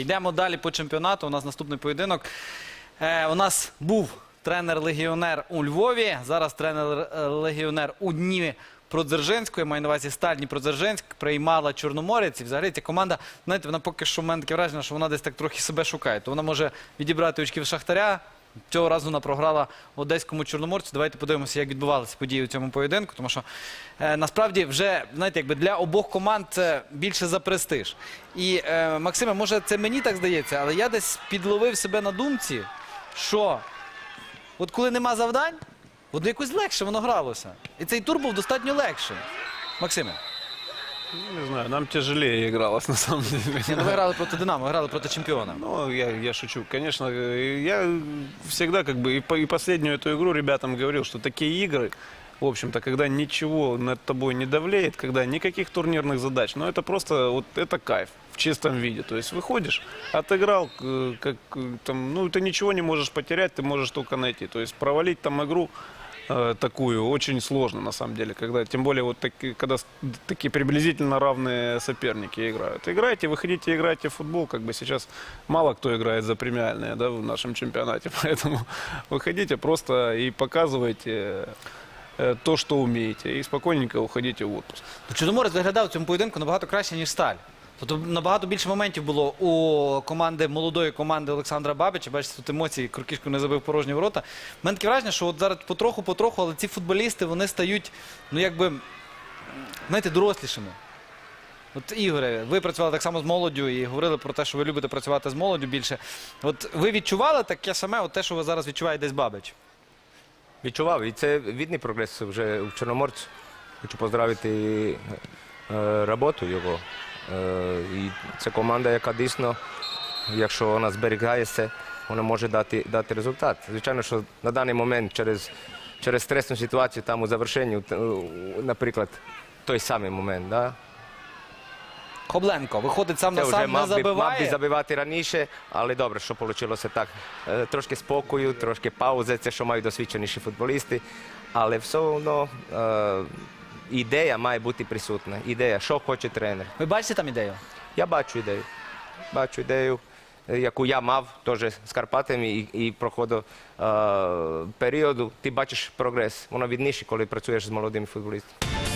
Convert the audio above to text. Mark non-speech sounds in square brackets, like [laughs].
Йдемо далі по чемпіонату. У нас наступний поєдинок. Е, у нас був тренер-легіонер у Львові. Зараз тренер-легіонер у Дніві Продзержинської. Маю на увазі Сталь Дніпродзержинськ приймала Чорноморець. І взагалі ця команда, знаєте, вона поки що в мене таке враження, що вона десь так трохи себе шукає. То вона може відібрати очків Шахтаря. Цього разу вона програла одеському чорноморцю. Давайте подивимося, як відбувалися події у цьому поєдинку. Тому що е, насправді вже знаєте, якби для обох команд це більше за престиж. І е, Максиме, може, це мені так здається, але я десь підловив себе на думці, що от коли нема завдань, от якось легше воно гралося. І цей тур був достатньо легший. Максиме, Ну, Не знаю, нам тяжелее игралось [laughs] на самом деле. ні, ну ви грали проти Динамо, ви грали проти чемпіона. Ну, я, я шучу. Конечно, я всегда как бы и, по- и последнюю эту игру ребятам говорил, что такие игры, в общем-то, когда ничего над тобой не давлеет, когда никаких турнирных задач, но это просто, вот это кайф в чистом виде. То есть выходишь, отыграл, э, как э, там, ну, ты ничего не можешь потерять, ты можешь только найти. То есть провалить там игру э, такую очень сложно на самом деле, когда тем более вот таки, когда с- такие приблизительно равные соперники играют. Играйте, выходите, играйте в футбол, как бы сейчас мало кто играет за премиальные, да, в нашем чемпионате, [laughs] поэтому выходите просто и показывайте э, то, что умеете, и спокойненько уходите в отпуск. Ну, Чорноморець виглядав у цьому поєдинку набагато краще, ніж Сталь. Тобто набагато більше моментів було у команди молодої команди Олександра Бабича. Бачите, тут емоції Крокішко не забив порожні ворота. У мене таке враження, що от зараз потроху-потроху, але ці футболісти вони стають, ну якби, знаєте, дорослішими. От Ігоре, ви працювали так само з молоддю і говорили про те, що ви любите працювати з молоддю більше. От ви відчували таке саме, от те, що ви зараз відчуваєте десь Бабич? Відчував, і це відний прогрес вже в Чорноморці. Хочу поздравити е, роботу його. Е, і це команда, яка дійсно, якщо вона зберігається, вона може дати, дати результат. Звичайно, що на даний момент через, через стресну ситуацію там у завершенні, наприклад, той самий момент, да? Хобленко виходить сам Це на вже сам, не мав би, мав би забивати раніше, але добре, що вийшло так. Е, Трошки спокою, трошки паузи, це що мають досвідченіші футболісти. Але все одно е, ідея має бути присутня. Ідея, що хоче тренер. Ви бачите там ідею? Я бачу ідею. Бачу ідею, е, яку я мав теж з Карпатами і, і проходив е, періоду. Ти бачиш прогрес. Воно відніше, коли працюєш з молодими футболістами.